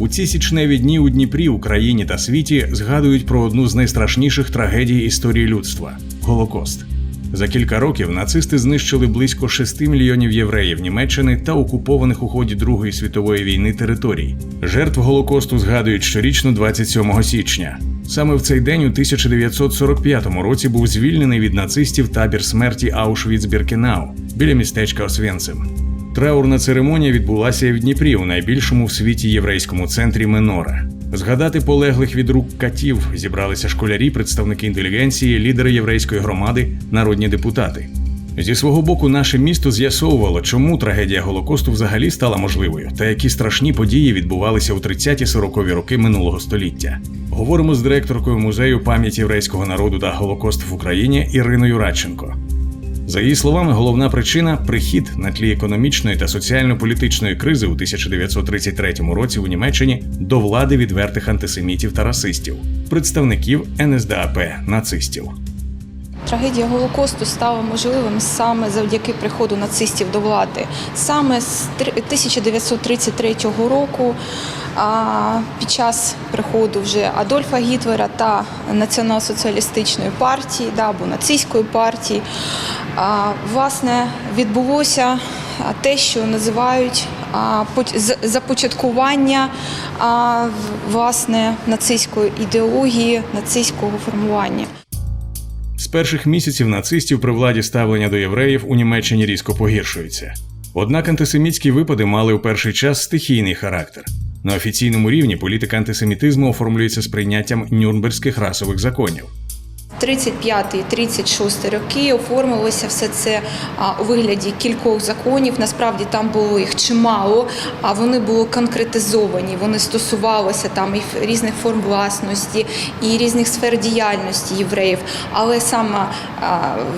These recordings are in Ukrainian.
У ці січневі дні у Дніпрі, Україні та світі згадують про одну з найстрашніших трагедій історії людства Голокост. За кілька років нацисти знищили близько 6 мільйонів євреїв Німеччини та окупованих у ході Другої світової війни територій. Жертв Голокосту згадують щорічно 27 січня. Саме в цей день у 1945 році був звільнений від нацистів табір смерті Аушвіц-Біркенау біля містечка Освенцим. Траурна церемонія відбулася і в Дніпрі у найбільшому в світі єврейському центрі Менора. Згадати полеглих від рук катів зібралися школярі, представники інтелігенції, лідери єврейської громади, народні депутати. Зі свого боку, наше місто з'ясовувало, чому трагедія Голокосту взагалі стала можливою, та які страшні події відбувалися у 30-40-ві роки минулого століття. Говоримо з директоркою музею пам'яті єврейського народу та Голокост в Україні Іриною Радченко. За її словами, головна причина прихід на тлі економічної та соціально-політичної кризи у 1933 році у Німеччині до влади відвертих антисемітів та расистів, представників НСДАП нацистів. Трагедія Голокосту стала можливим саме завдяки приходу нацистів до влади. Саме з три- 1933 року, під час приходу вже Адольфа Гітлера та Націонал-соціалістичної партії або нацистської партії, власне, відбулося те, що називають започаткування власне нацистської ідеології, нацистського формування. З перших місяців нацистів при владі ставлення до євреїв у Німеччині різко погіршується. Однак антисемітські випади мали у перший час стихійний характер. На офіційному рівні політика антисемітизму оформлюється з прийняттям нюрнберзьких расових законів. 35-36 роки оформилося все це у вигляді кількох законів. Насправді там було їх чимало, а вони були конкретизовані. Вони стосувалися там і різних форм власності, і різних сфер діяльності євреїв. Але саме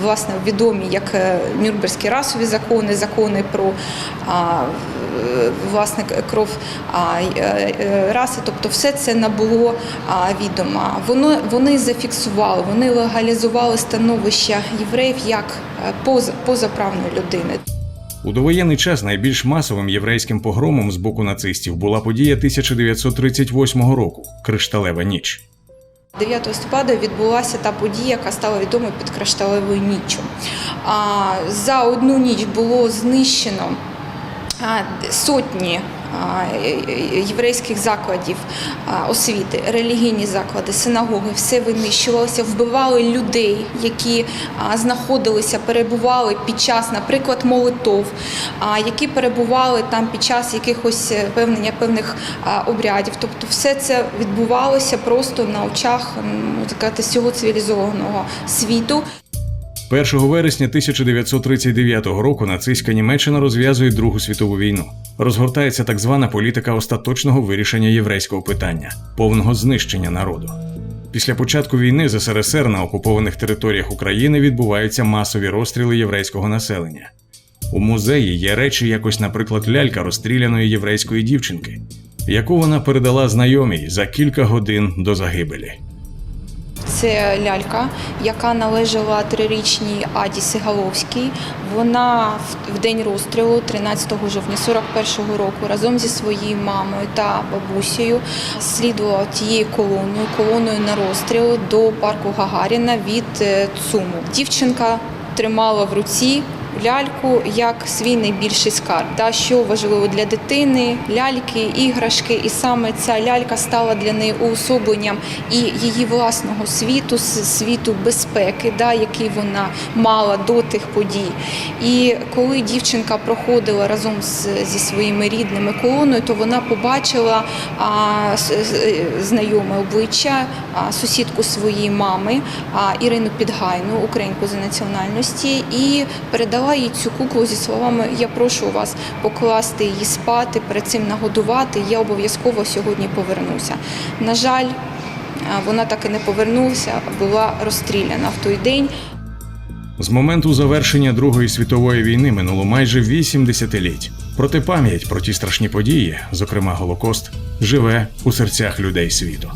власне відомі як е, Нюрнберзькі расові закони, закони про власне кров е, е, раси, тобто все це набуло відома. Воно вони зафіксували, вони легалізували становище євреїв як е, поза позаправної людини. У довоєнний час найбільш масовим єврейським погромом з боку нацистів була подія 1938 року Кришталева ніч. 9 листопада відбулася та подія, яка стала відомою під кришталевою ніччю. За одну ніч було знищено сотні єврейських закладів освіти, релігійні заклади, синагоги, все винищувалося, вбивали людей, які знаходилися, перебували під час, наприклад, молитов, які перебували там під час якихось е, певнення певних обрядів. Тобто, все це відбувалося просто на очах сказати, всього цивілізованого світу. 1 вересня 1939 року нацистська Німеччина розв'язує Другу світову війну. Розгортається так звана політика остаточного вирішення єврейського питання, повного знищення народу. Після початку війни з СРСР на окупованих територіях України відбуваються масові розстріли єврейського населення. У музеї є речі, якось, наприклад, лялька розстріляної єврейської дівчинки, яку вона передала знайомій за кілька годин до загибелі. Це лялька, яка належала трирічній Аді Сигаловській. Вона в- день розстрілу, 13 жовтня 41-го року, разом зі своєю мамою та бабусею слідувала тією колоною, колоною на розстріл до парку Гагаріна від е, ЦУМу. Дівчинка тримала в руці ляльку як свій найбільший скарб. Та що важливо для дитини, ляльки, іграшки, і саме ця лялька стала для неї уособленням і її власного світу, світу безпеки, да, який вона мала до тих подій. І коли дівчинка проходила разом з, зі своїми рідними колоною, то вона побачила а, с- знайоме обличчя, а, сусідку своєї мами а, Ірину Підгайну, українку за національності, і передала їй цю куклу зі словами: Я прошу вас покласти її спати, перед цим нагодувати. Я обов'язково сьогодні повернуся. На жаль, вона так і не повернулася, була розстріляна в той день. З моменту завершення Другої світової війни минуло майже вісім десятиліть. Проте пам'ять про ті страшні події, зокрема Голокост, живе у серцях людей світу.